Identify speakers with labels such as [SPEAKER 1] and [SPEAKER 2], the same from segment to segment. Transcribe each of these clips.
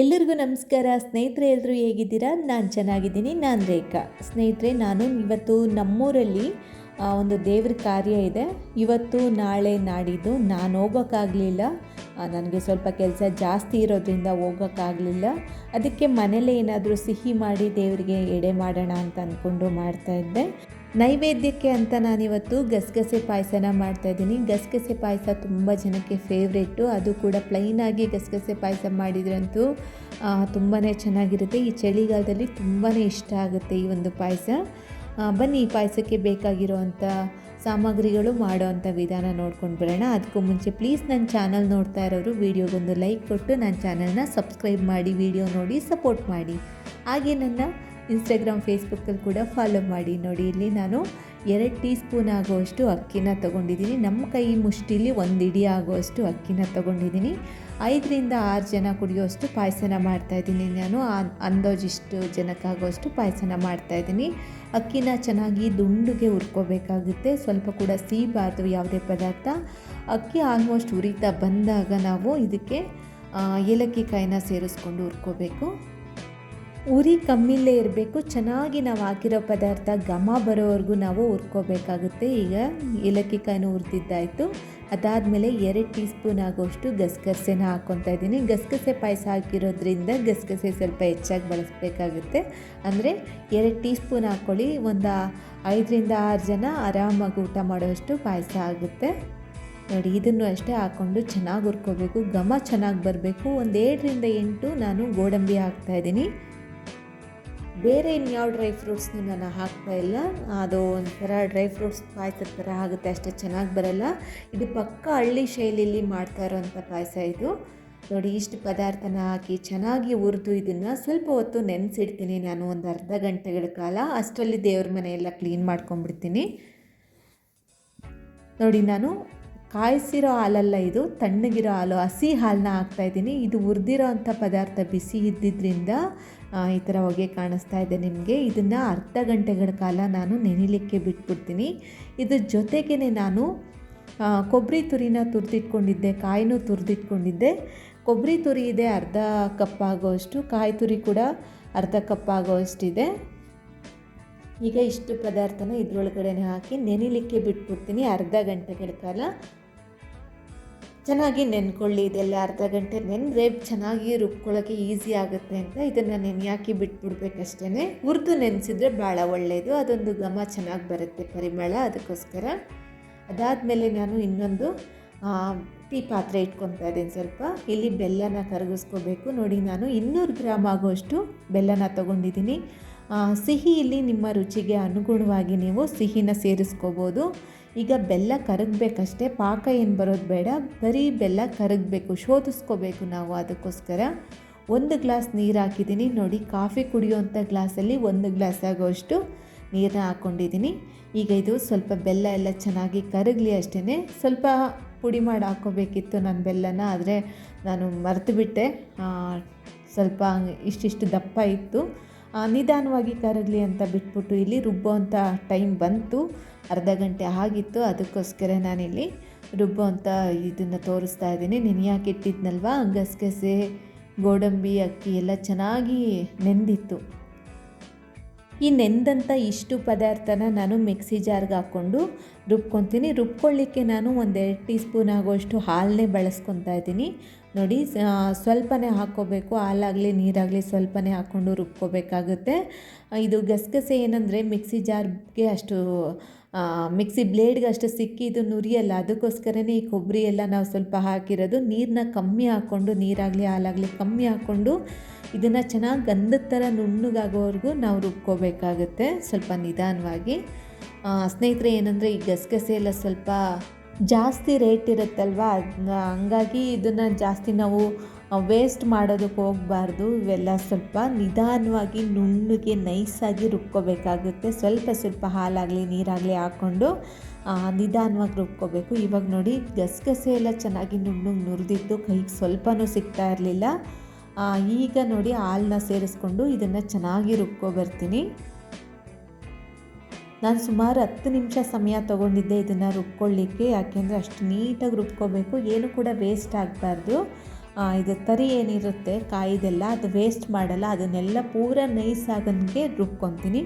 [SPEAKER 1] ಎಲ್ಲರಿಗೂ ನಮಸ್ಕಾರ. ಸ್ನೇಹಿತರೆ, ಎಲ್ಲರೂ ಹೇಗಿದ್ದೀರಾ? ನಾನು ಚೆನ್ನಾಗಿದ್ದೀನಿ. ನಾನು ರೇಖಾ. ಸ್ನೇಹಿತರೆ, ನಾನು ಇವತ್ತು ನಮ್ಮೂರಲ್ಲಿ ಒಂದು ದೇವ್ರ ಕಾರ್ಯ ಇದೆ. ಇವತ್ತು ನಾಳೆ ನಾಡಿದ್ದು ನಾನು ಹೋಗೋಕ್ಕಾಗಲಿಲ್ಲ. ನನಗೆ ಸ್ವಲ್ಪ ಕೆಲಸ ಜಾಸ್ತಿ ಇರೋದ್ರಿಂದ ಹೋಗೋಕ್ಕಾಗಲಿಲ್ಲ. ಅದಕ್ಕೆ ಮನೇಲೇ ಏನಾದರೂ ಸಿಹಿ ಮಾಡಿ ದೇವರಿಗೆ ಎಡೆ ಮಾಡೋಣ ಅಂತ ಅಂದ್ಕೊಂಡು ಮಾಡ್ತಾಯಿದ್ದೆ ನೈವೇದ್ಯಕ್ಕೆ ಅಂತ ನಾನಿವತ್ತು ಗಸಗಸೆ ಪಾಯಸನ ಮಾಡ್ತಾಯಿದ್ದೀನಿ ಗಸಗಸೆ ಪಾಯಸ ತುಂಬ ಜನಕ್ಕೆ ಫೇವ್ರೇಟು ಅದು ಕೂಡ ಪ್ಲೈನಾಗಿ ಗಸಗಸೆ ಪಾಯಸ ಮಾಡಿದ್ರಂತೂ ತುಂಬಾ ಚೆನ್ನಾಗಿರುತ್ತೆ. ಈ ಚಳಿಗಾಲದಲ್ಲಿ ತುಂಬಾ ಇಷ್ಟ ಆಗುತ್ತೆ ಈ ಒಂದು ಪಾಯಸ. ಬನ್ನಿ ಈ ಪಾಯಸಕ್ಕೆ ಬೇಕಾಗಿರುವಂಥ ಸಾಮಗ್ರಿಗಳು ಮಾಡೋವಂಥ ವಿಧಾನ ನೋಡ್ಕೊಂಡು ಬರೋಣ. ಅದಕ್ಕೂ ಮುಂಚೆ ಪ್ಲೀಸ್ ನನ್ನ ಚಾನಲ್ ನೋಡ್ತಾ ಇರೋರು ವೀಡಿಯೋಗೊಂದು ಲೈಕ್ ಕೊಟ್ಟು ನನ್ನ ಚಾನಲ್ನ ಸಬ್ಸ್ಕ್ರೈಬ್ ಮಾಡಿ, ವಿಡಿಯೋ ನೋಡಿ ಸಪೋರ್ಟ್ ಮಾಡಿ. ಹಾಗೆ ನನ್ನ ಇನ್ಸ್ಟಾಗ್ರಾಮ್, ಫೇಸ್ಬುಕ್ಕಲ್ಲಿ ಕೂಡ ಫಾಲೋ ಮಾಡಿ. ನೋಡಿ, ಇಲ್ಲಿ ನಾನು ಎರಡು ಟೀ ಸ್ಪೂನ್ ಆಗುವಷ್ಟು ಅಕ್ಕಿನ ತೊಗೊಂಡಿದ್ದೀನಿ. ನಮ್ಮ ಕೈ ಮುಷ್ಟಿಲಿ ಒಂದು ಇಡಿ ಆಗುವಷ್ಟು ಅಕ್ಕಿನ ತೊಗೊಂಡಿದ್ದೀನಿ. ಐದರಿಂದ ಆರು ಜನ ಕುಡಿಯೋಷ್ಟು ಪಾಯಸನ ಮಾಡ್ತಾಯಿದ್ದೀನಿ ನಾನು ಅಂದಾಜಿಷ್ಟು ಜನಕ್ಕಾಗುವಷ್ಟು ಪಾಯಸನ ಮಾಡ್ತಾಯಿದ್ದೀನಿ ಅಕ್ಕಿನ ಚೆನ್ನಾಗಿ ದುಂಡುಗೆ ಹುರ್ಕೋಬೇಕಾಗುತ್ತೆ. ಸ್ವಲ್ಪ ಕೂಡ ಸೀಬಾರ್ದು ಯಾವುದೇ ಪದಾರ್ಥ. ಅಕ್ಕಿ ಆಲ್ಮೋಸ್ಟ್ ಉರಿತಾ ಬಂದಾಗ ನಾವು ಇದಕ್ಕೆ ಏಲಕ್ಕಿ ಕಾಯಿನ ಸೇರಿಸ್ಕೊಂಡು ಹುರ್ಕೋಬೇಕು. ಉರಿ ಕಮ್ಮಿಲ್ಲೇ ಇರಬೇಕು, ಚೆನ್ನಾಗಿ ನಾವು ಹಾಕಿರೋ ಪದಾರ್ಥ ಘಮ ಬರೋವರೆಗೂ ನಾವು ಹುರ್ಕೋಬೇಕಾಗುತ್ತೆ. ಈಗ ಏಲಕ್ಕಿ ಕಾಯಿನ ಹುರಿದಿದ್ದಾಯಿತು. ಅದಾದಮೇಲೆ ಎರಡು ಟೀ ಸ್ಪೂನ್ ಆಗೋಷ್ಟು ಗಸಗಸೆನ ಹಾಕ್ಕೊತಾ ಇದ್ದೀನಿ. ಗಸಗಸೆ ಪಾಯಸ ಹಾಕಿರೋದ್ರಿಂದ ಗಸಗಸೆ ಸ್ವಲ್ಪ ಹೆಚ್ಚಾಗಿ ಬಳಸಬೇಕಾಗುತ್ತೆ. ಅಂದರೆ ಎರಡು ಟೀ ಸ್ಪೂನ್ ಹಾಕ್ಕೊಳ್ಳಿ. ಒಂದು ಐದರಿಂದ ಆರು ಜನ ಆರಾಮಾಗಿ ಊಟ ಮಾಡೋಷ್ಟು ಪಾಯಸ ಆಗುತ್ತೆ. ನೋಡಿ, ಇದನ್ನು ಅಷ್ಟೇ ಹಾಕ್ಕೊಂಡು ಚೆನ್ನಾಗಿ ಹುರ್ಕೋಬೇಕು. ಘಮ ಚೆನ್ನಾಗಿ ಬರಬೇಕು. ಒಂದು ಏಳರಿಂದ ಎಂಟು ನಾನು ಗೋಡಂಬಿ ಹಾಕ್ತಾಯಿದ್ದೀನಿ ಬೇರೆ ಇನ್ಯಾವ ಡ್ರೈ ಫ್ರೂಟ್ಸ್ನು ನಾನು ಹಾಕ್ತಾ ಇಲ್ಲ. ಅದು ಒಂಥರ ಡ್ರೈ ಫ್ರೂಟ್ಸ್ ಪಾಯಸದ ಥರ ಆಗುತ್ತೆ, ಅಷ್ಟೇ ಚೆನ್ನಾಗಿ ಬರಲ್ಲ. ಇದು ಪಕ್ಕ ಹಳ್ಳಿ ಶೈಲಿಯಲ್ಲಿ ಮಾಡ್ತಾ ಇರೋವಂಥ ಪಾಯಸ ಇದು. ನೋಡಿ, ಇಷ್ಟು ಪದಾರ್ಥನ ಹಾಕಿ ಚೆನ್ನಾಗಿ ಹುರಿದು ಇದನ್ನು ಸ್ವಲ್ಪ ಹೊತ್ತು ನೆನೆಸಿಡ್ತೀನಿ ನಾನು, ಒಂದು ಅರ್ಧ ಗಂಟೆಗಳ ಕಾಲ. ಅಷ್ಟರಲ್ಲಿ ದೇವ್ರ ಮನೆಯೆಲ್ಲ ಕ್ಲೀನ್ ಮಾಡ್ಕೊಂಡ್ಬಿಡ್ತೀನಿ. ನೋಡಿ, ನಾನು ಕಾಯಿಸಿರೋ ಹಾಲಲ್ಲ ಇದು, ತಣ್ಣಗಿರೋ ಹಾಲು, ಹಸಿ ಹಾಲನ್ನ ಹಾಕ್ತಾಯಿದ್ದೀನಿ ಇದು ಹುರಿದಿರೋ ಅಂಥ ಪದಾರ್ಥ ಬಿಸಿ ಇದ್ದಿದ್ದರಿಂದ ಈ ಥರ ಹೊಗೆ ಕಾಣಿಸ್ತಾ ಇದೆ ನಿಮಗೆ. ಇದನ್ನು ಅರ್ಧ ಗಂಟೆಗಳ ಕಾಲ ನಾನು ನೆನಿಲಿಕ್ಕೆ ಬಿಟ್ಬಿಡ್ತೀನಿ. ಇದ್ರ ಜೊತೆಗೇ ನಾನು ಕೊಬ್ಬರಿ ತುರಿನ ತುರಿದಿಟ್ಕೊಂಡಿದ್ದೆ, ಕಾಯಿನೂ ತುರಿದಿಟ್ಕೊಂಡಿದ್ದೆ. ಕೊಬ್ಬರಿ ತುರಿ ಇದೆ ಅರ್ಧ ಕಪ್ ಆಗೋಷ್ಟು ಕಾಯಿ ತುರಿ ಕೂಡ ಅರ್ಧ ಕಪ್ ಆಗೋಷ್ಟಿದೆ ಈಗ ಇಷ್ಟು ಪದಾರ್ಥನ ಇದ್ರೊಳಗಡೆ ಹಾಕಿ ನೆನಿಲಿಕ್ಕೆ ಬಿಟ್ಬಿಡ್ತೀನಿ ಅರ್ಧ ಗಂಟೆಗಳ ಕಾಲ. ಚೆನ್ನಾಗಿ ನೆನ್ಕೊಳ್ಳಿ ಇದೆಲ್ಲ ಅರ್ಧ ಗಂಟೆ ನೆನೆದ್ರೆ ಚೆನ್ನಾಗಿ ರುಬ್ಕೊಳ್ಳೋಕ್ಕೆ ಈಸಿ ಆಗುತ್ತೆ ಅಂತ ಇದನ್ನು ನೆನೆಯಾಕಿ ಬಿಟ್ಬಿಡ್ಬೇಕಷ್ಟೇ ಹುರಿದು ನೆನೆಸಿದ್ರೆ ಭಾಳ ಒಳ್ಳೆಯದು ಅದೊಂದು ಘಮ ಚೆನ್ನಾಗಿ ಬರುತ್ತೆ ಪರಿಮಳ ಅದಕ್ಕೋಸ್ಕರ. ಅದಾದಮೇಲೆ ನಾನು ಇನ್ನೊಂದು ಟೀ ಪಾತ್ರೆ ಇಟ್ಕೊತಾ ಇದ್ದೀನಿ ಸ್ವಲ್ಪ. ಇಲ್ಲಿ ಬೆಲ್ಲನ ಕರಗಿಸ್ಕೋಬೇಕು. ನೋಡಿ ನಾನು ಇನ್ನೂರು ಗ್ರಾಮ್ ಆಗೋಷ್ಟು ಬೆಲ್ಲನ ತೊಗೊಂಡಿದ್ದೀನಿ. ಆ, ಸಿಹಿ ಇಲ್ಲಿ ನಿಮ್ಮ ರುಚಿಗೆ ಅನುಗುಣವಾಗಿ ನೀವು ಸಿಹಿನ ಸೇರಿಸ್ಕೋಬೋದು. ಈಗ ಬೆಲ್ಲ ಕರಗಬೇಕಷ್ಟೇ, ಪಾಕ ಏನು ಬರೋದು ಬೇಡ, ಬರೀ ಬೆಲ್ಲ ಕರಗಬೇಕು, ಶೋಧಿಸ್ಕೋಬೇಕು ನಾವು ಅದಕ್ಕೋಸ್ಕರ. ಒಂದು ಗ್ಲಾಸ್ ನೀರು ಹಾಕಿದ್ದೀನಿ, ನೋಡಿ ಕಾಫಿ ಕುಡಿಯುವಂಥ ಗ್ಲಾಸಲ್ಲಿ ಒಂದು ಗ್ಲಾಸ್ ಆಗೋಷ್ಟು ನೀರನ್ನ ಹಾಕ್ಕೊಂಡಿದ್ದೀನಿ ಈಗ ಇದು ಸ್ವಲ್ಪ ಬೆಲ್ಲ ಎಲ್ಲ ಚೆನ್ನಾಗಿ ಕರಗಲಿ ಅಷ್ಟೇ ಸ್ವಲ್ಪ ಪುಡಿ ಮಾಡಿ ಹಾಕ್ಕೋಬೇಕಿತ್ತು ನಾನು ಬೆಲ್ಲನ, ಆದರೆ ನಾನು ಮರೆತುಬಿಟ್ಟೆ. ಸ್ವಲ್ಪ ಇಷ್ಟಿಷ್ಟು ದಪ್ಪ ಇತ್ತು. ನಿಧಾನವಾಗಿ ಕರಗಲಿ ಅಂತ ಬಿಟ್ಬಿಟ್ಟು ಇಲ್ಲಿ ರುಬ್ಬೋ ಟೈಮ್ ಬಂತು. ಅರ್ಧ ಗಂಟೆ ಆಗಿತ್ತು, ಅದಕ್ಕೋಸ್ಕರ ನಾನಿಲ್ಲಿ ರುಬ್ಬೋ ಅಂತ ಇದನ್ನು ತೋರಿಸ್ತಾ ಇದ್ದೀನಿ. ಇಟ್ಟಿದ್ನಲ್ವಾ? ಗಸಗಸೆ, ಗೋಡಂಬಿ, ಅಕ್ಕಿ ಎಲ್ಲ ಚೆನ್ನಾಗಿ ನೆಂದಿತ್ತು. ಈ ನೆಂದಂಥ ಇಷ್ಟು ಪದಾರ್ಥನ ನಾನು ಮಿಕ್ಸಿ ಜಾರ್ಗೆ ಹಾಕ್ಕೊಂಡು ರುಬ್ಕೊತೀನಿ. ರುಬ್ಕೊಳ್ಳಿಕ್ಕೆ ನಾನು ಒಂದೆರಡು ಟೀ ಸ್ಪೂನ್ ಆಗೋಷ್ಟು ಹಾಲನ್ನೇ ಬಳಸ್ಕೊತಾ ಇದ್ದೀನಿ. ನೋಡಿ ಸ್ವಲ್ಪನೇ ಹಾಕ್ಕೋಬೇಕು. ಹಾಲಾಗಲಿ, ನೀರಾಗಲಿ ಸ್ವಲ್ಪನೇ ಹಾಕ್ಕೊಂಡು ರುಬ್ಕೋಬೇಕಾಗುತ್ತೆ. ಇದು ಗಸಗಸೆ ಏನಂದರೆ ಮಿಕ್ಸಿ ಜಾರ್ಗೆ ಅಷ್ಟು ಮಿಕ್ಸಿ ಬ್ಲೇಡ್ಗೆ ಅಷ್ಟು ಸಿಕ್ಕಿ ಇದು ನುರಿಯಲ್ಲ, ಅದಕ್ಕೋಸ್ಕರನೇ ಈ ಕೊಬ್ಬರಿ ಎಲ್ಲ ನಾವು ಸ್ವಲ್ಪ ಹಾಕಿರೋದು. ನೀರನ್ನ ಕಮ್ಮಿ ಹಾಕ್ಕೊಂಡು, ನೀರಾಗಲಿ, ಹಾಲಾಗಲಿ ಕಮ್ಮಿ ಹಾಕ್ಕೊಂಡು ಇದನ್ನು ಚೆನ್ನಾಗಿ ಗಂಧದ ಥರ ನುಣ್ಣಗಾಗೋವರೆಗೂ ನಾವು ರುಬ್ಕೋಬೇಕಾಗುತ್ತೆ ಸ್ವಲ್ಪ ನಿಧಾನವಾಗಿ. ಸ್ನೇಹಿತರೆ, ಏನಂದರೆ ಈ ಗಸಗಸೆ ಎಲ್ಲ ಸ್ವಲ್ಪ ಜಾಸ್ತಿ ರೇಟ್ ಇರುತ್ತಲ್ವ? ಹಂಗಾಗಿ ಇದನ್ನು ಜಾಸ್ತಿ ನಾವು ವೇಸ್ಟ್ ಮಾಡೋದಕ್ಕೆ ಹೋಗಬಾರ್ದು. ಇವೆಲ್ಲ ಸ್ವಲ್ಪ ನಿಧಾನವಾಗಿ ನುಣ್ಣಗೆ ನೈಸಾಗಿ ರುಬ್ಕೋಬೇಕಾಗುತ್ತೆ. ಸ್ವಲ್ಪ ಸ್ವಲ್ಪ ಹಾಲಾಗಲಿ, ನೀರಾಗಲಿ ಹಾಕ್ಕೊಂಡು ನಿಧಾನವಾಗಿ ರುಬ್ಕೋಬೇಕು. ಇವಾಗ ನೋಡಿ, ಗಸಗಸೆ ಎಲ್ಲ ಚೆನ್ನಾಗಿ ನುಣ್ಣಗೆ ನುರಿದಿತ್ತು ಕೈಗೆ ಸ್ವಲ್ಪನೂ ಸಿಗ್ತಾ ಇರಲಿಲ್ಲ. ಈಗ ನೋಡಿ ಹಾಲನ್ನ ಸೇರಿಸ್ಕೊಂಡು ಇದನ್ನು ಚೆನ್ನಾಗಿ ರುಬ್ಕೊಬರ್ತೀನಿ ನಾನು ಸುಮಾರು ಹತ್ತು ನಿಮಿಷ ಸಮಯ ತೊಗೊಂಡಿದ್ದೆ ಇದನ್ನು ರುಬ್ಕೊಳ್ಳಿಕ್ಕೆ, ಯಾಕೆಂದರೆ ಅಷ್ಟು ನೀಟಾಗಿ ರುಬ್ಕೋಬೇಕು. ಏನು ಕೂಡ ವೇಸ್ಟ್ ಆಗಬಾರ್ದು. ಇದು ತರಿ ಏನಿರುತ್ತೆ, ಕಾಯಿದೆಲ್ಲ ಅದು ವೇಸ್ಟ್ ಮಾಡಲ್ಲ, ಅದನ್ನೆಲ್ಲ ಪೂರ ನೈಸ್ ಆಗೋಂಗೆ ರುಬ್ಕೊತೀನಿ.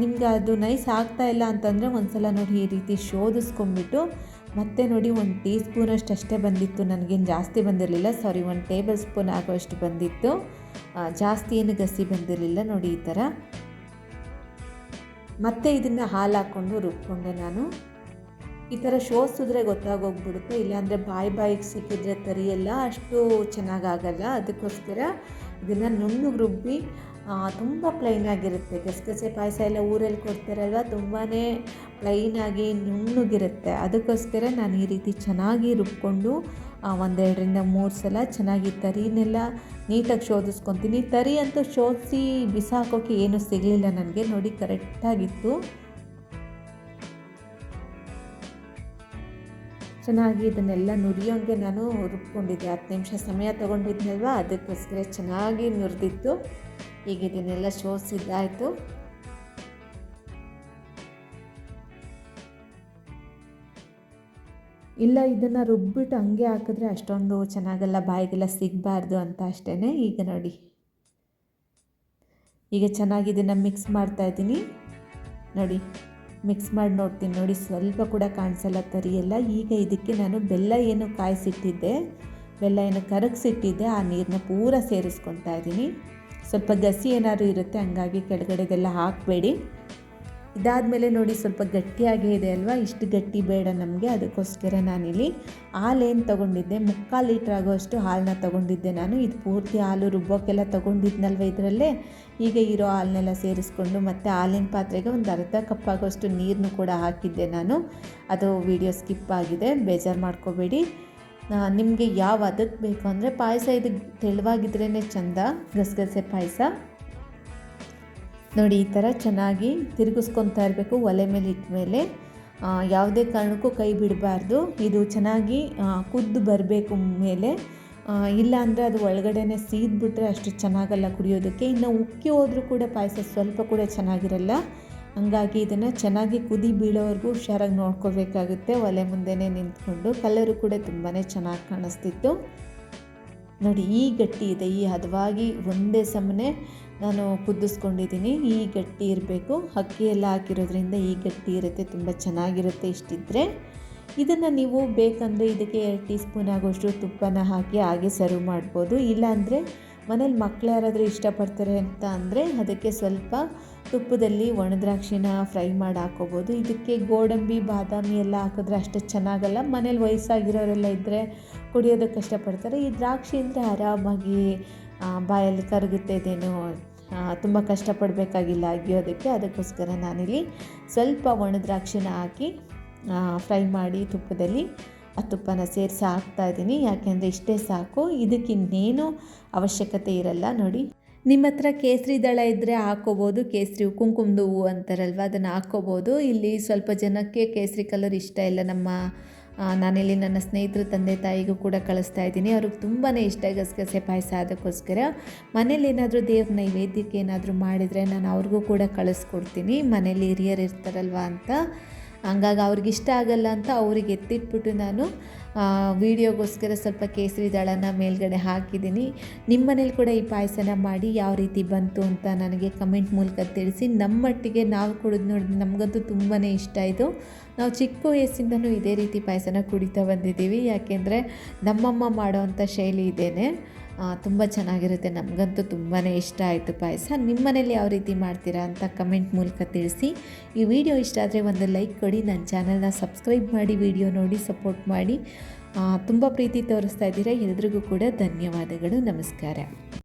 [SPEAKER 1] ನಿಮ್ಗೆ ಅದು ನೈಸ್ ಆಗ್ತಾ ಇಲ್ಲ ಅಂತಂದರೆ ಒಂದ್ಸಲ ನೋಡಿ ಈ ರೀತಿ ಶೋಧಿಸ್ಕೊಂಡ್ಬಿಟ್ಟು, ಮತ್ತೆ ನೋಡಿ ಒಂದು ಟೀ ಅಷ್ಟೇ ಬಂದಿತ್ತು. ನನಗೇನು ಜಾಸ್ತಿ ಬಂದಿರಲಿಲ್ಲ. ಸಾರಿ ಒಂದು ಟೇಬಲ್ ಸ್ಪೂನ್ ಆಗೋಷ್ಟು ಬಂದಿತ್ತು. ಜಾಸ್ತಿ ಏನು ಗಸಿ ಬಂದಿರಲಿಲ್ಲ ನೋಡಿ ಈ ಥರ ಮತ್ತೆ ಇದನ್ನು ಹಾಲು ಹಾಕ್ಕೊಂಡು ರುಬ್ಕೊಂಡೆ ನಾನು. ಈ ಥರ ಶೋಸಿದ್ರೆ ಗೊತ್ತಾಗೋಗ್ಬಿಡುತ್ತೆ. ಇಲ್ಲಾಂದರೆ ಬಾಯಿ ಬಾಯಿಗೆ ಸಿಕ್ಕಿದ್ರೆ ತರಿ ಎಲ್ಲ ಅಷ್ಟು ಚೆನ್ನಾಗಾಗಲ್ಲ. ಅದಕ್ಕೋಸ್ಕರ ಇದನ್ನು ನುಣ್ಣಗೆ ರುಬ್ಬಿ ತುಂಬ ಪ್ಲೈನಾಗಿರುತ್ತೆ ಗಸಗಸೆ ಪಾಯಸ ಎಲ್ಲ ಊರಲ್ಲಿ ಕೊಡ್ತಾರಲ್ವ ತುಂಬಾ ಪ್ಲೈನಾಗಿ ನುಣ್ಣುಗಿರುತ್ತೆ. ಅದಕ್ಕೋಸ್ಕರ ನಾನು ಈ ರೀತಿ ಚೆನ್ನಾಗಿ ರುಬ್ಕೊಂಡು ಒಂದೆರಡರಿಂದ ಮೂರು ಸಲ ಚೆನ್ನಾಗಿ ತರಿನೆಲ್ಲ ನೀಟಾಗಿ ಶೋಧಿಸ್ಕೊತೀನಿ. ತರಿ ಅಂತೂ ಶೋಧಿಸಿ ಬಿಸಾಕೋಕೆ ಏನೂ ಸಿಗಲಿಲ್ಲ ನನಗೆ. ನೋಡಿ, ಕರೆಕ್ಟಾಗಿತ್ತು. ಚೆನ್ನಾಗಿ ಇದನ್ನೆಲ್ಲ ನುರಿಯೋಂಗೆ ನಾನು ರುಬ್ಕೊಂಡಿದ್ದೆ. ಹತ್ತು ನಿಮಿಷ ಸಮಯ ತೊಗೊಂಡಿದ್ನಲ್ವ? ಅದಕ್ಕೋಸ್ಕರ ಚೆನ್ನಾಗಿ ನುರಿದಿತ್ತು. ಈಗ ಇದನ್ನೆಲ್ಲ ಶೋಧಿಸಿದ್ದಾಯಿತು. ಇಲ್ಲ, ಇದನ್ನು ರುಬ್ಬಿಟ್ಟು ಹಂಗೆ ಹಾಕಿದ್ರೆ ಅಷ್ಟೊಂದು ಚೆನ್ನಾಗಲ್ಲ ಬಾಯಿಗೆಲ್ಲ ಸಿಗಬಾರ್ದು ಅಂತ ಅಷ್ಟೇ ಈಗ ನೋಡಿ. ಈಗ ಚೆನ್ನಾಗಿ ಇದನ್ನು ಮಿಕ್ಸ್ ಮಾಡ್ತಾ ಇದ್ದೀನಿ. ನೋಡಿ ಮಿಕ್ಸ್ ಮಾಡಿ ನೋಡ್ತೀನಿ ನೋಡಿ. ಸ್ವಲ್ಪ ಕೂಡ ಕಾಣಿಸಲ್ಲ ತರಿಯೆಲ್ಲ ಈಗ ಇದಕ್ಕೆ ನಾನು ಬೆಲ್ಲ ಏನು ಕಾಯಿಸಿಟ್ಟಿದ್ದೆ, ಬೆಲ್ಲ ಏನು ಕರಗಿಸಿಟ್ಟಿದ್ದೆ, ಆ ನೀರನ್ನ ಪೂರ ಸೇರಿಸ್ಕೊತಾ ಇದ್ದೀನಿ. ಸ್ವಲ್ಪ ಗಸಿ ಏನಾದರೂ ಇರುತ್ತೆ, ಹಂಗಾಗಿ ಕೆಳಗಡೆದೆಲ್ಲ ಹಾಕಬೇಡಿ. ಇದಾದಮೇಲೆ ನೋಡಿ ಸ್ವಲ್ಪ ಗಟ್ಟಿಯಾಗೇ ಇದೆ ಅಲ್ವಾ? ಇಷ್ಟು ಗಟ್ಟಿ ಬೇಡ ನಮಗೆ, ಅದಕ್ಕೋಸ್ಕರ ನಾನಿಲ್ಲಿ ಹಾಲೇನು ತೊಗೊಂಡಿದ್ದೆ. ಮುಕ್ಕಾಲು ಲೀಟ್ರ್ ಆಗೋಷ್ಟು ಹಾಲನ್ನ ತೊಗೊಂಡಿದ್ದೆ ನಾನು. ಇದು ಪೂರ್ತಿ ಹಾಲು ರುಬ್ಬೋಕ್ಕೆಲ್ಲ ತೊಗೊಂಡಿದ್ನಲ್ವ ಇದರಲ್ಲೇ? ಈಗ ಇರೋ ಹಾಲನ್ನೆಲ್ಲ ಸೇರಿಸ್ಕೊಂಡು ಮತ್ತು ಹಾಲಿನ ಪಾತ್ರೆಗೆ ಒಂದು ಅರ್ಧ ಕಪ್ ಆಗೋಷ್ಟು ನೀರನ್ನು ಕೂಡ ಹಾಕಿದ್ದೆ ನಾನು. ಅದು ವಿಡಿಯೋ ಸ್ಕಿಪ್ ಆಗಿದೆ, ಬೇಜಾರು ಮಾಡ್ಕೋಬೇಡಿ. ನಿಮಗೆ ಯಾವ ಅದಕ್ಕೆ ಬೇಕು ಅಂದರೆ ಪಾಯಸ ಇದು ತೆಳುವಾಗಿದ್ರೇ ಚೆಂದ, ಗಸಗಸೆ ಪಾಯಸ. ನೋಡಿ, ಈ ಥರ ಚೆನ್ನಾಗಿ ತಿರುಗಿಸ್ಕೊತಾ ಇರಬೇಕು ಒಲೆ ಮೇಲೆ ಇಟ್ಟ ಮೇಲೆ ಯಾವುದೇ ಕಾರಣಕ್ಕೂ ಕೈ ಬಿಡಬಾರ್ದು. ಇದು ಚೆನ್ನಾಗಿ ಕುದ್ದು ಬರಬೇಕು ಮೇಲೆ. ಇಲ್ಲ ಅಂದರೆ ಅದು ಒಳಗಡೆನೆ ಸೀದ್ಬಿಟ್ರೆ ಅಷ್ಟು ಚೆನ್ನಾಗಲ್ಲ ಕುಡಿಯೋದಕ್ಕೆ. ಇನ್ನು ಉಕ್ಕಿ ಹೋದರೂ ಕೂಡ ಪಾಯಸ ಸ್ವಲ್ಪ ಕೂಡ ಚೆನ್ನಾಗಿರಲ್ಲ. ಹಂಗಾಗಿ ಇದನ್ನು ಚೆನ್ನಾಗಿ ಕುದಿ ಬೀಳೋವರೆಗೂ ಹುಷಾರಾಗಿ ನೋಡ್ಕೋಬೇಕಾಗುತ್ತೆ ಒಲೆ ಮುಂದೆನೇ ನಿಂತ್ಕೊಂಡು. ಕಲರು ಕೂಡ ತುಂಬಾ ಚೆನ್ನಾಗಿ ಕಾಣಿಸ್ತಿತ್ತು. ನೋಡಿ, ಈ ಗಟ್ಟಿ ಇದೆ. ಈ ಹದವಾಗಿ ಒಂದೇ ಸಮನೆ ನಾನು ಕುದಿಸ್ಕೊಂಡಿದ್ದೀನಿ. ಈ ಗಟ್ಟಿ ಇರಬೇಕು. ಅಕ್ಕಿ ಎಲ್ಲ ಹಾಕಿರೋದ್ರಿಂದ ಈ ಗಟ್ಟಿ ಇರುತ್ತೆ. ತುಂಬ ಚೆನ್ನಾಗಿರುತ್ತೆ ಇಷ್ಟಿದ್ರೆ. ಇದನ್ನು ನೀವು ಬೇಕಂದರೆ ಇದಕ್ಕೆ ಎರಡು ಟೀ ಸ್ಪೂನ್ ಆಗೋಷ್ಟು ತುಪ್ಪನ ಹಾಕಿ ಹಾಗೆ ಸರ್ವ್ ಮಾಡ್ಬೋದು. ಇಲ್ಲಾಂದರೆ ಮನೇಲಿ ಮಕ್ಳು ಯಾರಾದರೂ ಇಷ್ಟಪಡ್ತಾರೆ ಅಂತ ಅಂದರೆ ಅದಕ್ಕೆ ಸ್ವಲ್ಪ ತುಪ್ಪದಲ್ಲಿ ಒಣದ್ರಾಕ್ಷಿನ ಫ್ರೈ ಮಾಡಿ ಹಾಕೋಬೋದು. ಇದಕ್ಕೆ ಗೋಡಂಬಿ, ಬಾದಾಮಿ ಎಲ್ಲ ಹಾಕಿದ್ರೆ ಅಷ್ಟು ಚೆನ್ನಾಗಲ್ಲ. ಮನೇಲಿ ವಯಸ್ಸಾಗಿರೋರೆಲ್ಲ ಇದ್ದರೆ ಕುಡಿಯೋದಕ್ಕೆ ಕಷ್ಟಪಡ್ತಾರೆ. ಈ ದ್ರಾಕ್ಷಿ ಅಂದರೆ ಆರಾಮಾಗಿ ಬಾಯಲ್ಲಿ ಕರಗುತ್ತೆ ಇದೇನು ತುಂಬ ಕಷ್ಟಪಡಬೇಕಾಗಿಲ್ಲ ಅಗಿಯೋದಕ್ಕೆ. ಅದಕ್ಕೋಸ್ಕರ ನಾನಿಲ್ಲಿ ಸ್ವಲ್ಪ ಒಣ ದ್ರಾಕ್ಷಿನ ಹಾಕಿ ಫ್ರೈ ಮಾಡಿ ತುಪ್ಪದಲ್ಲಿ ಆ ತುಪ್ಪನ ಸೇರಿಸಿ ಹಾಕ್ತಾ ಇದ್ದೀನಿ. ಯಾಕೆಂದರೆ ಇಷ್ಟೇ ಸಾಕು. ಇದಕ್ಕಿನ್ನೇನು ಅವಶ್ಯಕತೆ ಇರಲ್ಲ. ನೋಡಿ, ನಿಮ್ಮ ಹತ್ರ ಕೇಸರಿ ದಳ ಇದ್ದರೆ ಹಾಕ್ಕೋಬೋದು ಕೇಸರಿ ಕುಂಕುಮದ ಹೂವು ಅಂತಾರಲ್ವ, ಅದನ್ನು ಹಾಕ್ಕೋಬೋದು ಇಲ್ಲಿ ಸ್ವಲ್ಪ ಜನಕ್ಕೆ ಕೇಸರಿ ಕಲರ್ ಇಷ್ಟ ಇಲ್ಲ. ನಮ್ಮ ನಾನಿಲ್ಲಿ ನನ್ನ ಸ್ನೇಹಿತರು, ತಂದೆ, ತಾಯಿಗೂ ಕೂಡ ಕಳಿಸ್ತಾ ಇದ್ದೀನಿ. ಅವ್ರಿಗೆ ತುಂಬಾ ಇಷ್ಟ ಗಸಗಸೆ ಪಾಯಸ ಅದಕ್ಕೋಸ್ಕರ ಮನೇಲಿ ಏನಾದರೂ ದೇವ್ರ ನೈವೇದ್ಯಕ್ಕೆ ಏನಾದರೂ ಮಾಡಿದರೆ ನಾನು ಅವ್ರಿಗೂ ಕೂಡ ಕಳಿಸ್ಕೊಡ್ತೀನಿ. ಮನೇಲಿ ಹಿರಿಯರು ಇರ್ತಾರಲ್ವ ಅಂತ. ಹಂಗಾಗಿ ಅವ್ರಿಗೆ ಇಷ್ಟ ಆಗಲ್ಲ ಅಂತ ಅವ್ರಿಗೆ ಎತ್ತಿಟ್ಬಿಟ್ಟು ನಾನು ವೀಡಿಯೋಗೋಸ್ಕರ ಸ್ವಲ್ಪ ಕೇಸರಿ ದಳನ ಮೇಲ್ಗಡೆ ಹಾಕಿದ್ದೀನಿ. ನಿಮ್ಮ ಮನೇಲಿ ಕೂಡ ಈ ಪಾಯಸನ ಮಾಡಿ ಯಾವ ರೀತಿ ಬಂತು ಅಂತ ನನಗೆ ಕಮೆಂಟ್ ಮೂಲಕ ತಿಳಿಸಿ. ನಮ್ಮ ಮಟ್ಟಿಗೆ ನಾವು ಕುಡಿದು ನೋಡಿ ನಮಗಂತೂ ತುಂಬಾ ಇಷ್ಟ ಇದು. ನಾವು ಚಿಕ್ಕ ವಯಸ್ಸಿಂದನೂ ಇದೇ ರೀತಿ ಪಾಯಸನ ಕುಡಿತಾ ಬಂದಿದ್ದೀವಿ. ಯಾಕೆಂದರೆ ನಮ್ಮಮ್ಮ ಮಾಡೋವಂಥ ಶೈಲಿ ಇದೇನೆ. ತುಂಬ ಚೆನ್ನಾಗಿರುತ್ತೆ. ನಮಗಂತೂ ತುಂಬಾ ಇಷ್ಟ ಆಯಿತು ಪಾಯಸ. ನಿಮ್ಮ ಮನೇಲಿ ಯಾವ ರೀತಿ ಮಾಡ್ತೀರಾ ಅಂತ ಕಮೆಂಟ್ ಮೂಲಕ ತಿಳಿಸಿ. ಈ ವಿಡಿಯೋ ಇಷ್ಟ ಆದರೆ ಒಂದು ಲೈಕ್ ಕೊಡಿ. ನನ್ನ ಚಾನಲ್ನ ಸಬ್ಸ್ಕ್ರೈಬ್ ಮಾಡಿ, ವಿಡಿಯೋ ನೋಡಿ, ಸಪೋರ್ಟ್ ಮಾಡಿ. ತುಂಬ ಪ್ರೀತಿ ತೋರಿಸ್ತಾ ಇದ್ದೀರಾ. ಎಲ್ರಿಗೂ ಕೂಡ ಧನ್ಯವಾದಗಳು. ನಮಸ್ಕಾರ.